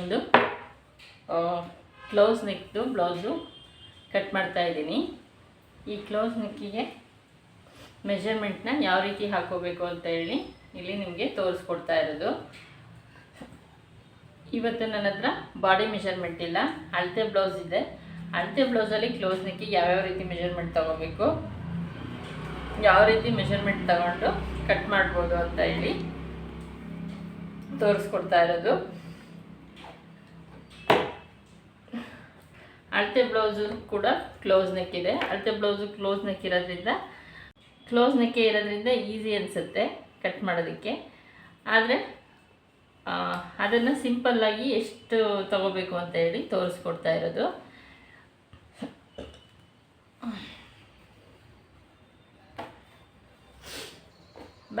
ಒಂದು close ನೆಕ್ದು blouse cut ಮಾಡ್ತಾ ಇದ್ದೀನಿ. ಈ ಕ್ಲೋಸ್ ನೆಕ್ಕಿಗೆ ಮೆಷರ್ಮೆಂಟ್ನ ಯಾವ ರೀತಿ ಹಾಕೋಬೇಕು ಅಂತ ಹೇಳಿ ಇಲ್ಲಿ ನಿಮಗೆ ತೋರಿಸ್ಕೊಡ್ತಾ ಇರೋದು. ಇವತ್ತು ನನ್ನ ಹತ್ರ ಬಾಡಿ ಮೆಷರ್ಮೆಂಟ್ ಇಲ್ಲ, ಅಳತೆ ಬ್ಲೌಸ್ ಇದೆ. ಅಳತೆ ಬ್ಲೌಸಲ್ಲಿ ಕ್ಲೋಸ್ ನೆಕ್ಕಿಗೆ ಯಾವ್ಯಾವ ರೀತಿ ಮೆಷರ್ಮೆಂಟ್ ತಗೋಬೇಕು, ಯಾವ ರೀತಿ ಮೆಷರ್ಮೆಂಟ್ ತಗೊಂಡು ಕಟ್ ಮಾಡ್ಬೋದು ಅಂತ ಹೇಳಿ ತೋರಿಸ್ಕೊಡ್ತಾ ಇರೋದು. ಅಳತೆ ಬ್ಲೌಸು ಕೂಡ ಕ್ಲೋಸ್ ನೆಕ್ ಇದೆ. ಅಳತೆ ಬ್ಲೌಸು ಕ್ಲೋಸ್ ನೆಕ್ ಇರೋದ್ರಿಂದ, ಕ್ಲೋಸ್ ನೆಕ್ಕೆ ಇರೋದ್ರಿಂದ ಈಸಿ ಅನಿಸುತ್ತೆ ಕಟ್ ಮಾಡೋದಕ್ಕೆ. ಆದರೆ ಅದನ್ನು ಸಿಂಪಲ್ಲಾಗಿ ಎಷ್ಟು ತಗೋಬೇಕು ಅಂತ ಹೇಳಿ ತೋರಿಸ್ಕೊಡ್ತಾ ಇರೋದು.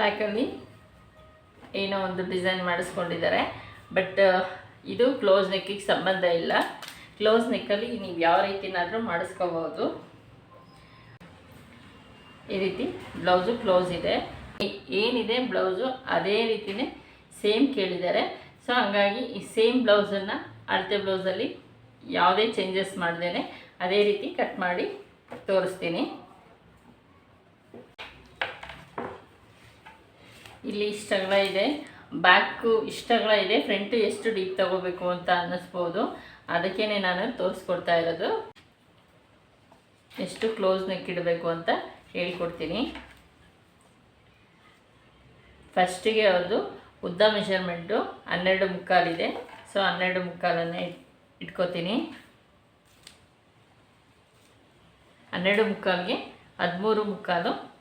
ಬ್ಯಾಕಲ್ಲಿ ಏನೋ ಒಂದು ಡಿಸೈನ್ ಮಾಡಿಸ್ಕೊಂಡಿದ್ದಾರೆ. ಬಟ್ ಇದು ಕ್ಲೋಸ್ ನೆಕ್ಕಿಗೆ ಸಂಬಂಧ ಇಲ್ಲ. ಕ್ಲೋಸ್ ನೆಕ್ಕಲ್ಲಿ ನೀವು ಯಾವ ರೀತಿನಾದರೂ ಮಾಡಿಸ್ಕೋಬೋದು. ಈ ರೀತಿ ಬ್ಲೌಸು ಕ್ಲೋಸ್ ಇದೆ. ಏನಿದೆ ಬ್ಲೌಸು? ಅದೇ ರೀತಿನೇ ಸೇಮ್ ಕೇಳಿದ್ದಾರೆ. ಸೊ, ಹಂಗಾಗಿ ಈ ಸೇಮ್ ಬ್ಲೌಸನ್ನು ಅಳತೆ ಬ್ಲೌಸಲ್ಲಿ ಯಾವುದೇ ಚೇಂಜಸ್ ಮಾಡ್ದೇನೆ ಅದೇ ರೀತಿ ಕಟ್ ಮಾಡಿ ತೋರಿಸ್ತೀನಿ. ಇಲ್ಲಿ ಇಷ್ಟಗಳ ಇದೆ. ಬ್ಯಾಕು ಇಷ್ಟಗಳ ಇದೆ. ಫ್ರಂಟು ಎಷ್ಟು ಡೀಪ್ ತಗೋಬೇಕು ಅಂತ ಅನ್ನಿಸ್ಬೋದು. ಅದಕ್ಕೇ ನಾನು ತೋರಿಸ್ಕೊಡ್ತಾ ಇರೋದು. ಎಷ್ಟು ಕ್ಲೋಸ್ ನೆಕ್ ಇಡಬೇಕು ಅಂತ ಹೇಳ್ಕೊಡ್ತೀನಿ. ಫಸ್ಟಿಗೆ ಅವ್ರದ್ದು ಉದ್ದ ಮೆಷರ್ಮೆಂಟು ಹನ್ನೆರಡು ಮುಕ್ಕಾಲಿದೆ. ಸೊ ಹನ್ನೆರಡು ಮುಕ್ಕಾಲನ್ನೇ ಇಟ್- ಇಟ್ಕೋತೀನಿ. ಹನ್ನೆರಡು ಮುಕ್ಕಾಲಿಗೆ ಹದಿಮೂರು ಮುಕ್ಕಾಲು.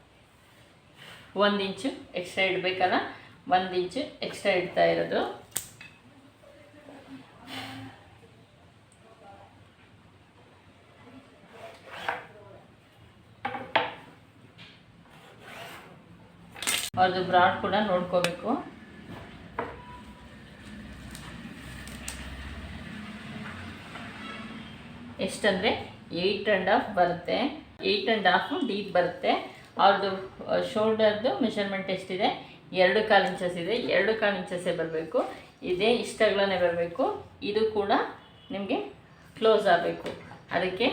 ಒಂದು ಇಂಚು ಎಕ್ಸ್ಟ್ರಾ ಇಡಬೇಕಲ್ಲ? ಒಂದು ಇಂಚು ಎಕ್ಸ್ಟ್ರಾ ಇಡ್ತಾ ಇರೋದು. ಅವ್ರದ್ದು ಬ್ರಾಡ್ ಕೂಡ ನೋಡ್ಕೋಬೇಕು. ಎಷ್ಟಂದರೆ ಏಯ್ಟ್ ಆ್ಯಂಡ್ ಹಾಫ್ ಬರುತ್ತೆ. ಏಯ್ಟ್ ಆ್ಯಂಡ್ ಹಾಫು ಡೀಪ್ ಬರುತ್ತೆ. ಅವ್ರದ್ದು ಶೋಲ್ಡರ್ದು ಮೆಷರ್ಮೆಂಟ್ ಎಷ್ಟಿದೆ? ಎರಡು ಕಾಲು ಇಂಚಸ್ ಇದೆ. ಎರಡು ಕಾಲು ಇಂಚಸ್ಸೇ ಬರಬೇಕು. ಇದೇ ಇಷ್ಟಗಳೇ ಬರಬೇಕು. ಇದು ಕೂಡ ನಿಮಗೆ ಕ್ಲೋಸ್ ಆಗಬೇಕು. ಅದಕ್ಕೆ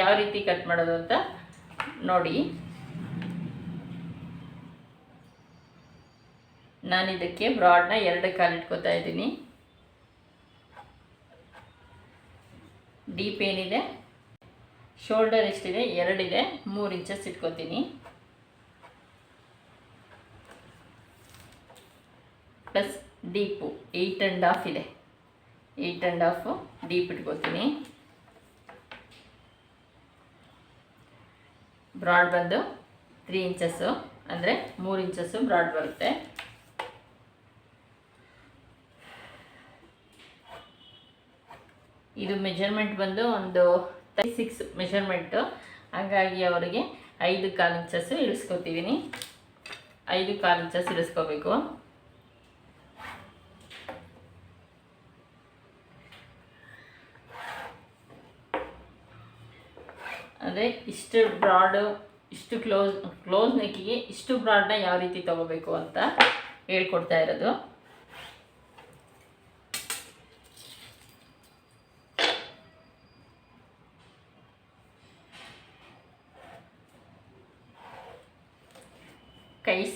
ಯಾವ ರೀತಿ ಕಟ್ ಮಾಡೋದು ಅಂತ ನೋಡಿ. ನಾನು ಇದಕ್ಕೆ ಬ್ರಾಡ್ನ ಎರಡು ಕಾಲು ಇಟ್ಕೋತಾ ಇದ್ದೀನಿ. ಡೀಪ್ ಏನಿದೆ? ಶೋಲ್ಡರ್ ಎಷ್ಟಿದೆ? ಎರಡಿದೆ. ಮೂರು inches ಇಟ್ಕೋತೀನಿ. Plus deep eight and half ಇದೆ. ಏಯ್ಟ್ ಆ್ಯಂಡ್ ಹಾಫು ಡೀಪ್ ಇಟ್ಕೋತೀನಿ. ಬ್ರಾಡ್ ಬಂದು ತ್ರೀ ಇಂಚಸ್ಸು ಅಂದರೆ ಮೂರು ಇಂಚಸ್ಸು ಬ್ರಾಡ್ ಬರುತ್ತೆ. ಇದು ಮೆಜರ್ಮೆಂಟ್ ಬಂದು ಒಂದು ತರ್ಟಿ ಸಿಕ್ಸ್ ಮೆಜರ್ಮೆಂಟು ಹಾಗಾಗಿ ಅವರಿಗೆ ಐದು ಕಾಲು ಇಂಚಸ್ಸು ಇಳಿಸ್ಕೊತಿದ್ದೀನಿ ಐದು ಕಾಲು ಇಂಚಸ್ ಇಳಿಸ್ಕೋಬೇಕು. ಅದೇ ಇಷ್ಟು ಬ್ರಾಡು ಇಷ್ಟು ಕ್ಲೋಸ್ ಕ್ಲೋಸ್ ನೆಕ್ಕಿಗೆ ಇಷ್ಟು ಬ್ರಾಡ್ನ ಯಾವ ರೀತಿ ತಗೋಬೇಕು ಅಂತ ಹೇಳ್ಕೊಡ್ತಾ ಇರೋದು.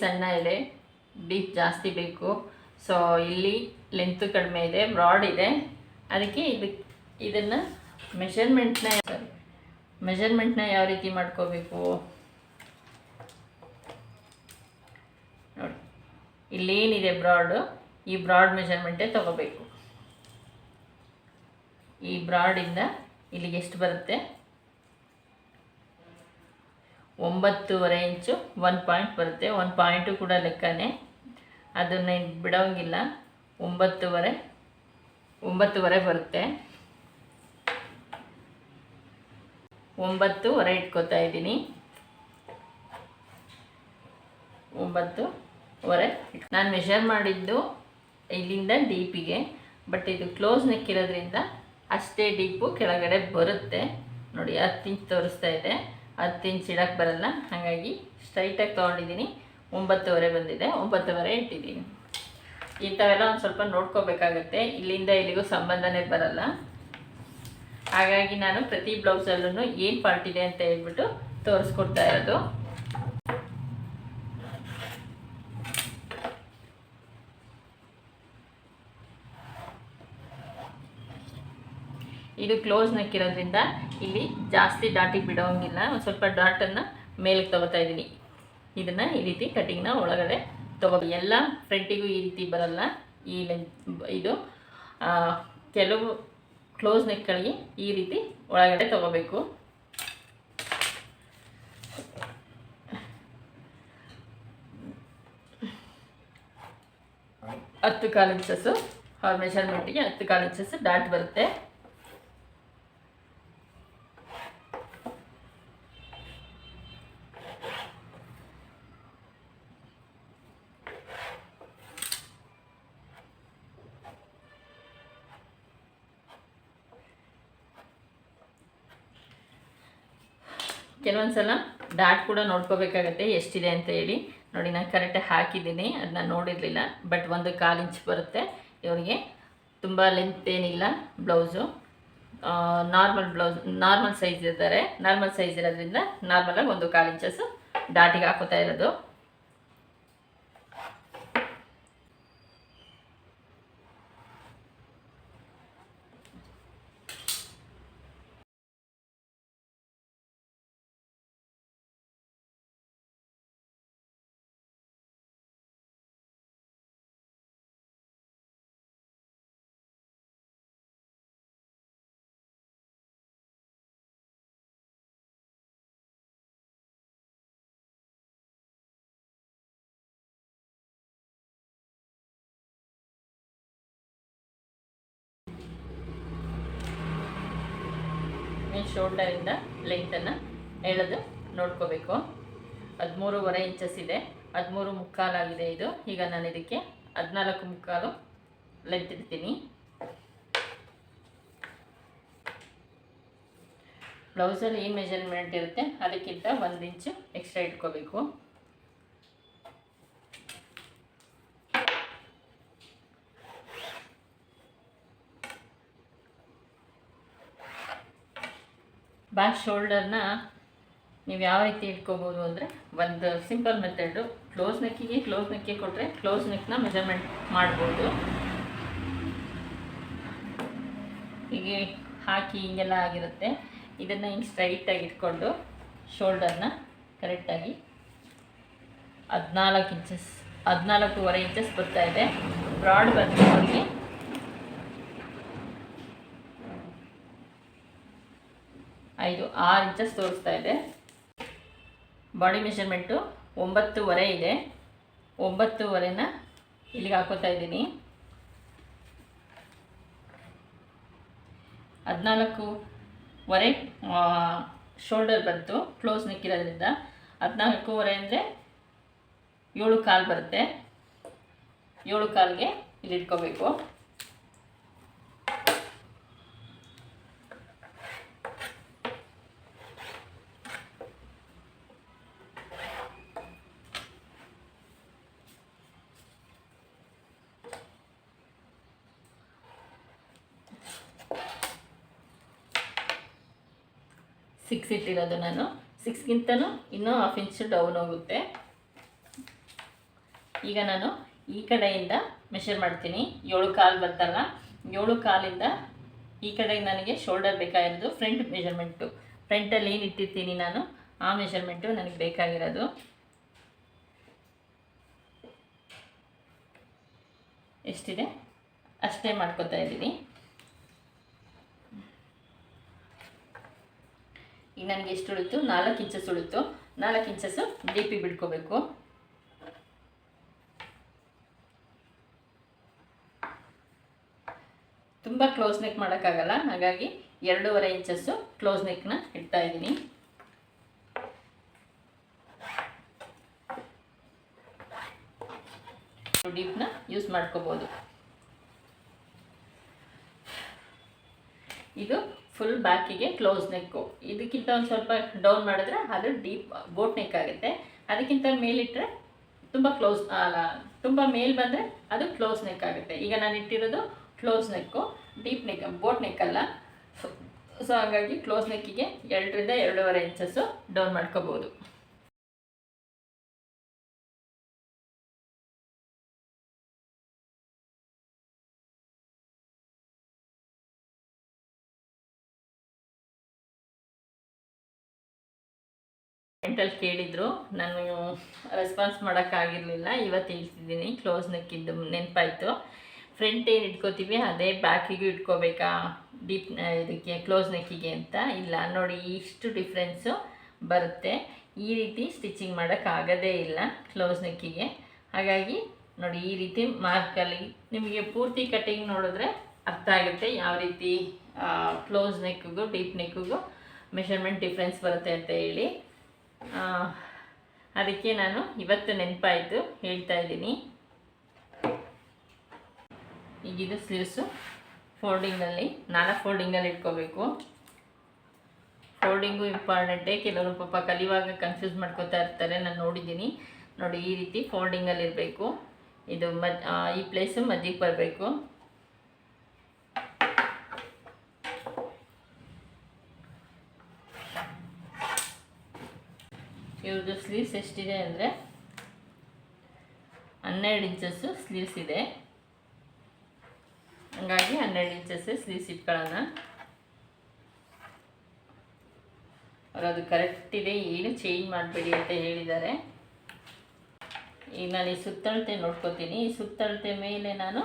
ಸಣ್ಣ ಇದೆ ಡೀಪ್ ಜಾಸ್ತಿ ಬೇಕು. ಸೊ ಇಲ್ಲಿ ಲೆಂತ್ ಕಡಿಮೆ ಇದೆ ಬ್ರಾಡ್ ಇದೆ. ಅದಕ್ಕೆ ಇದಕ್ಕೆ ಇದನ್ನು ಮೆಷರ್ಮೆಂಟ್ನ ಮೆಷರ್ಮೆಂಟ್ನ ಯಾವ ರೀತಿ ಮಾಡ್ಕೋಬೇಕು? ನೋಡಿ. ಇಲ್ಲೇನಿದೆ ಬ್ರಾಡು ಈ ಬ್ರಾಡ್ ಮೆಷರ್ಮೆಂಟೇ ತಗೋಬೇಕು. ಈ ಬ್ರಾಡಿಂದ ಇಲ್ಲಿಗೆ ಎಷ್ಟು ಬರುತ್ತೆ? ಒಂಬತ್ತುವರೆ ಇಂಚು ಒನ್ ಪಾಯಿಂಟ್ ಬರುತ್ತೆ. ಒನ್ ಪಾಯಿಂಟು ಕೂಡ ಲೆಕ್ಕನೇ. ಅದನ್ನು ಬಿಡೋಂಗಿಲ್ಲ. ಒಂಬತ್ತುವರೆ ಒಂಬತ್ತುವರೆ ಬರುತ್ತೆ. ಒಂಬತ್ತುವರೆ ಇಟ್ಕೋತಾ ಇದ್ದೀನಿ. ಒಂಬತ್ತುವರೆ ನಾನು ಮೆಷರ್ ಮಾಡಿದ್ದು ಇಲ್ಲಿಂದ ಡೀಪಿಗೆ ಬಟ್ ಇದು ಕ್ಲೋಸ್ ನೆಕ್ಕಿರೋದ್ರಿಂದ ಅಷ್ಟೇ ಡೀಪು ಕೆಳಗಡೆ ಬರುತ್ತೆ. ನೋಡಿ, ಹತ್ತು ಇಂಚ್ ತೋರಿಸ್ತಾ ಇದೆ. ಹತ್ತು ಇಂಚ್ ಇಡಕ್ಕೆ ಬರಲ್ಲ. ಹಾಗಾಗಿ ಸ್ಟ್ರೈಟಾಗಿ ತೊಗೊಂಡಿದ್ದೀನಿ. ಒಂಬತ್ತುವರೆ ಬಂದಿದೆ. ಒಂಬತ್ತುವರೆ ಇಟ್ಟಿದ್ದೀನಿ. ಇಂಥವೆಲ್ಲ ಒಂದು ಸ್ವಲ್ಪ ನೋಡ್ಕೋಬೇಕಾಗತ್ತೆ. ಇಲ್ಲಿಂದ ಇಲ್ಲಿಗೂ ಸಂಬಂಧನೇ ಬರಲ್ಲ. ಹಾಗಾಗಿ ನಾನು ಪ್ರತಿ ಬ್ಲೌಸಲ್ಲೂ ಏನು ಪಾರ್ಟ್ ಇದೆ ಅಂತ ಹೇಳ್ಬಿಟ್ಟು ತೋರಿಸ್ಕೊಡ್ತಾ ಇರೋದು. ಇದು ಕ್ಲೋಸ್ ನೆಕ್ ಇರೋದ್ರಿಂದ ಇಲ್ಲಿ ಜಾಸ್ತಿ ಡಾಟಿಗೆ ಬಿಡೋಂಗಿಲ್ಲ. ಒಂದು ಸ್ವಲ್ಪ ಡಾಟನ್ನು ಮೇಲಕ್ಕೆ ತಗೋತಾ ಇದ್ದೀನಿ ಇದನ್ನು ಈ ರೀತಿ ಕಟ್ಟಿಂಗ್ನ ಒಳಗಡೆ ತಗೋ ಎಲ್ಲ ಫ್ರಂಟಿಗೂ ಈ ರೀತಿ ಬರಲ್ಲ. ಈ ಇದು ಕೆಲವು ಕ್ಲೋಸ್ ನೆಕ್ಗಳಿಗೆ ಈ ರೀತಿ ಒಳಗಡೆ ತಗೋಬೇಕು. ಹತ್ತು ಕಾಲು ಇಂಚಸ್ಸು, ಅವ್ರ ಮೆಷರ್ಮೆಂಟಿಗೆ ಹತ್ತು ಕಾಲು ಇಂಚಸ್ ಡಾಟ್ ಬರುತ್ತೆ. ಕೆಲವೊಂದು ಸಲ ಡಾಟ್ ಕೂಡ ನೋಡ್ಕೋಬೇಕಾಗತ್ತೆ, ಎಷ್ಟಿದೆ ಅಂತ ಹೇಳಿ. ನೋಡಿ, ನಾನು ಕರೆಕ್ಟಾಗಿ ಹಾಕಿದ್ದೀನಿ ಅದನ್ನ ನೋಡಿರಲಿಲ್ಲ, ಬಟ್ ಒಂದು ಕಾಲು ಇಂಚ್ ಬರುತ್ತೆ. ಇವರಿಗೆ ತುಂಬ ಲೆಂತ್ ಏನಿಲ್ಲ blouse. Normal blouse normal size ಇರ್ತಾರೆ. ನಾರ್ಮಲ್ ಸೈಜ್ ಇರೋದ್ರಿಂದ ನಾರ್ಮಲಾಗಿ ಒಂದು ಕಾಲು ಇಂಚಸ್ಸು ಡಾಟಿಗೆ ಹಾಕೋತಾ ಇರೋದು. ಶೋಲ್ಡರಿಂದ ಲೆಂತನ್ನು ಎಳೆದು ನೋಡ್ಕೋಬೇಕು. ಹದಿಮೂರುವರೆ ಇಂಚಸ್ ಇದೆ. ಹದಿಮೂರು ಮುಕ್ಕಾಲಾಗಿದೆ ಇದು. ಈಗ ನಾನು ಇದಕ್ಕೆ ಹದಿನಾಲ್ಕು ಮುಕ್ಕಾಲು ಲೆಂತ್ ಇಡ್ತೀನಿ. ಬ್ಲೌಸಲ್ಲಿ ಏನು ಮೆಜರ್ಮೆಂಟ್ ಇರುತ್ತೆ? ಅದಕ್ಕಿಂತ ಒಂದು ಇಂಚು ಎಕ್ಸ್ಟ್ರಾ ಇಟ್ಕೋಬೇಕು ಬ್ಯಾಕ್ ಶೋಲ್ಡರ್ನ ನೀವು ಯಾವ ರೀತಿ ಇಟ್ಕೋಬೋದು ಅಂದರೆ ಒಂದು ಸಿಂಪಲ್ ಮೆಥಡು ಕ್ಲೋಸ್ ನೆಕ್ಕಿಗೆ ಕ್ಲೋಸ್ ನೆಕ್ಕಿಗೆ ಕೊಟ್ಟರೆ ಕ್ಲೋಸ್ ನೆಕ್ನ ಮೆಜರ್ಮೆಂಟ್ ಮಾಡ್ಬೋದು. ಹೀಗೆ ಹಾಕಿ ಹಿಂಗೆಲ್ಲ ಆಗಿರುತ್ತೆ. ಇದನ್ನು ಹಿಂಗೆ ಸ್ಟ್ರೈಟಾಗಿ ಇಟ್ಕೊಂಡು ಶೋಲ್ಡರ್ನ ಕರೆಕ್ಟಾಗಿ ಹದಿನಾಲ್ಕು ಇಂಚಸ್, ಹದಿನಾಲ್ಕೂವರೆ ಇಂಚಸ್ ಬರ್ತಾ ಇದೆ. ಬ್ರಾಡ್ ಬಂದು ಐದು, ಆರು ಇಂಚಸ್ ತೋರಿಸ್ತಾ ಇದೆ. ಬಾಡಿ ಮೆಷರ್ಮೆಂಟು ಒಂಬತ್ತುವರೆ ಇದೆ. ಒಂಬತ್ತುವರೆನ ಇಲ್ಲಿಗೆ ಹಾಕೋತಾ ಇದ್ದೀನಿ. ಹದಿನಾಲ್ಕುವರೆ ಶೋಲ್ಡರ್ ಬಂತು ಕ್ಲೋಸ್ ನಿಕ್ಕಿರೋದ್ರಿಂದ. ಹದಿನಾಲ್ಕುವರೆ ಅಂದರೆ ಏಳು ಕಾಲು ಬರುತ್ತೆ. ಏಳು ಕಾಲಿಗೆ ಇಲ್ಲಿ ಇಟ್ಕೋಬೇಕು ಸಿಕ್ಸ್ ಇಟ್ಟಿರೋದು ನಾನು. ಸಿಕ್ಸ್ಗಿಂತನೂ ಇನ್ನೂ ಹಾಫ್ ಇಂಚು ಡೌನ್ ಹೋಗುತ್ತೆ. ಈಗ ನಾನು ಈ ಕಡೆಯಿಂದ ಮೆಷರ್ ಮಾಡ್ತೀನಿ. ಏಳು ಕಾಲು ಬರ್ತಲ್ಲ. ಏಳು ಕಾಲಿಂದ ಈ ಕಡೆ ನನಗೆ ಶೋಲ್ಡರ್ ಬೇಕಾಗಿರೋದು ಫ್ರಂಟ್ ಮೆಷರ್ಮೆಂಟು ಫ್ರಂಟಲ್ಲಿ ಏನು ಇಟ್ಟಿರ್ತೀನಿ ನಾನು? ಆ ಮೆಷರ್ಮೆಂಟು ನನಗೆ ಬೇಕಾಗಿರೋದು. ಎಷ್ಟಿದೆ? ಅಷ್ಟೇ ಮಾಡ್ಕೊತಾ ಇದ್ದೀನಿ. ಈಗ ನನಗೆ ಎಷ್ಟು ಉಳಿತು? ನಾಲ್ಕು ಇಂಚಸ್ ಉಳಿತು. ನಾಲ್ಕು ಇಂಚಸ್ಸು ಪಿ ಬಿಡ್ಕೋಬೇಕು. ತುಂಬ ಕ್ಲೋಸ್ ನೆಕ್ ಮಾಡೋಕ್ಕಾಗಲ್ಲ. ಹಾಗಾಗಿ ಎರಡೂವರೆ ಇಂಚಸ್ಸು ಕ್ಲೋಸ್ ನೆಕ್ನ ಇಡ್ತಾ ಇದ್ದೀನಿ. ಡೀಪ್ನ ಯೂಸ್ ಮಾಡ್ಕೋಬೋದು. ಇದು ಫುಲ್ ಬ್ಯಾಕಿಗೆ ಕ್ಲೋಸ್ ನೆಕ್ಕು ಇದಕ್ಕಿಂತ ಒಂದು ಸ್ವಲ್ಪ ಡೌನ್ ಮಾಡಿದ್ರೆ ಅದು ಡೀಪ್ ಬೋಟ್ ನೆಕ್ ಆಗುತ್ತೆ. ಅದಕ್ಕಿಂತ ಮೇಲಿಟ್ಟರೆ ತುಂಬ ಕ್ಲೋಸ್ ತುಂಬ ಮೇಲ್ ಬಂದರೆ ಅದು ಕ್ಲೋಸ್ ನೆಕ್ ಆಗುತ್ತೆ. ಈಗ ನಾನು ಇಟ್ಟಿರೋದು close neck deep neck boat neck ಅಲ್ಲ. ಸೊ ಹಾಗಾಗಿ ಕ್ಲೋಸ್ ನೆಕ್ಕಿಗೆ ಎರಡರಿಂದ ಎರಡೂವರೆ ಇಂಚಸ್ಸು ಡೌನ್ ಮಾಡ್ಕೋಬೋದು. ಕಮೆಂಟಲ್ಲಿ ಕೇಳಿದರು, ನಾನು ರೆಸ್ಪಾನ್ಸ್ ಮಾಡೋಕ್ಕಾಗಿರಲಿಲ್ಲ. ಇವತ್ತು ಹೇಳ್ತಿದ್ದೀನಿ ಕ್ಲೋಸ್ ನೆಕ್ಕಿದ್ದು ನೆನಪಾಯಿತು. ಫ್ರಂಟ್ ಏನು ಇಟ್ಕೋತೀವಿ, ಅದೇ ಬ್ಯಾಕಿಗೂ ಇಟ್ಕೋಬೇಕಾ? ಡೀಪ್ ಇದಕ್ಕೆ ಕ್ಲೋಸ್ ನೆಕ್ಕಿಗೆ ಅಂತ. ಇಲ್ಲ, ನೋಡಿ, ಇಷ್ಟು ಡಿಫ್ರೆನ್ಸು ಬರುತ್ತೆ. ಈ ರೀತಿ ಸ್ಟಿಚಿಂಗ್ ಮಾಡೋಕ್ಕಾಗೋದೇ ಇಲ್ಲ ಕ್ಲೋಸ್ ನೆಕ್ಕಿಗೆ. ಹಾಗಾಗಿ, ನೋಡಿ, ಈ ರೀತಿ ಮಾರ್ಕಲ್ಲಿ ನಿಮಗೆ ಪೂರ್ತಿ ಕಟಿಂಗ್ ನೋಡಿದ್ರೆ ಅರ್ಥ ಆಗುತ್ತೆ ಯಾವ ರೀತಿ ಕ್ಲೋಸ್ ನೆಕ್ಕಿಗೂ ಡೀಪ್ ನೆಕ್ಕಿಗೂ ಮೆಷರ್ಮೆಂಟ್ ಡಿಫ್ರೆನ್ಸ್ ಬರುತ್ತೆ ಅಂತ ಹೇಳಿ. ಅದಕ್ಕೆ ನಾನು ಇವತ್ತು ನೆನಪಾಯಿತು, ಹೇಳ್ತಾ ಇದ್ದೀನಿ. ಈಗಿದು ಸ್ಲೀವ್ಸು. ಫೋಲ್ಡಿಂಗಲ್ಲಿ ನಾಲ್ಕು ಫೋಲ್ಡಿಂಗಲ್ಲಿ ಇಟ್ಕೋಬೇಕು. ಫೋಲ್ಡಿಂಗು ಇಂಪಾರ್ಟೆಂಟೇ, ಕೆಲವರು ಪಾಪ ಕಲಿಯುವಾಗ ಕನ್ಫ್ಯೂಸ್ ಮಾಡ್ಕೋತಾ ಇರ್ತಾರೆ, ನಾನು ನೋಡಿದ್ದೀನಿ. ನೋಡಿ, ಈ ರೀತಿ ಫೋಲ್ಡಿಂಗಲ್ಲಿ ಇರಬೇಕು ಇದು ಮದ್ ಈ ಪ್ಲೇಸು ಮಧ್ಯಕ್ಕೆ ಬರಬೇಕು. ಇವ್ರದ್ದು ಸ್ಲೀವ್ಸ್ ಎಷ್ಟಿದೆ ಅಂದರೆ ಹನ್ನೆರಡು ಇಂಚಸ್ಸು ಸ್ಲೀವ್ಸ್ ಇದೆ. ಹಂಗಾಗಿ ಹನ್ನೆರಡು ಇಂಚಸ್ಸೇ ಸ್ಲೀವ್ಸ್ ಇಟ್ಕೊಳ್ಳೋಣ. ಅವ್ರು ಅದು ಕರೆಕ್ಟ್ ಇದೆ, ಏನು ಚೇಂಜ್ ಮಾಡಬೇಡಿ ಅಂತ ಹೇಳಿದ್ದಾರೆ. ಈಗ ನಾನು ಈ ಸುತ್ತಳತೆ ನೋಡ್ಕೋತೀನಿ. ಈ ಸುತ್ತಳತೆ ಮೇಲೆ ನಾನು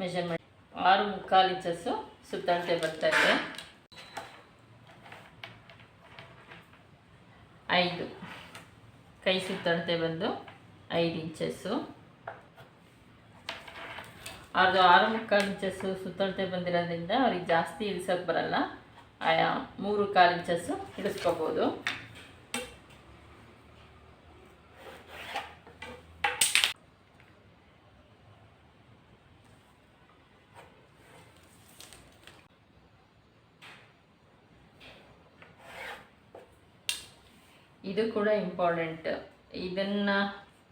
ಮೆಷರ್ಮೆಂಟ್ ಆರು ಮುಕ್ಕಾಲು ಇಂಚಸ್ಸು ಸುತ್ತಳತೆ ಬರ್ತಾ ಐದು. ಕೈ ಸುತ್ತಳತೆ ಬಂದು ಐದು ಇಂಚಸ್ಸು. ಅವ್ರದ್ದು ಆರು ಮುಕ್ಕಾಲು ಇಂಚಸ್ಸು ಸುತ್ತಳತೆ ಬಂದಿರೋದ್ರಿಂದ ಅವ್ರಿಗೆ ಜಾಸ್ತಿ ಇಳಿಸೋಕೆ ಬರಲ್ಲ. ಮೂರು ಕಾಲು ಇಂಚಸ್ಸು ಇಳಿಸ್ಕೋಬೋದು. ಇದು ಕೂಡ ಇಂಪಾರ್ಟೆಂಟ್ ಇದನ್ನು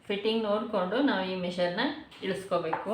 ಫಿಟ್ಟಿಂಗ್ ನೋಡಿಕೊಂಡು ನಾವು ಈ ಮೆಷರ್ನ ಇಳಿಸ್ಕೋಬೇಕು.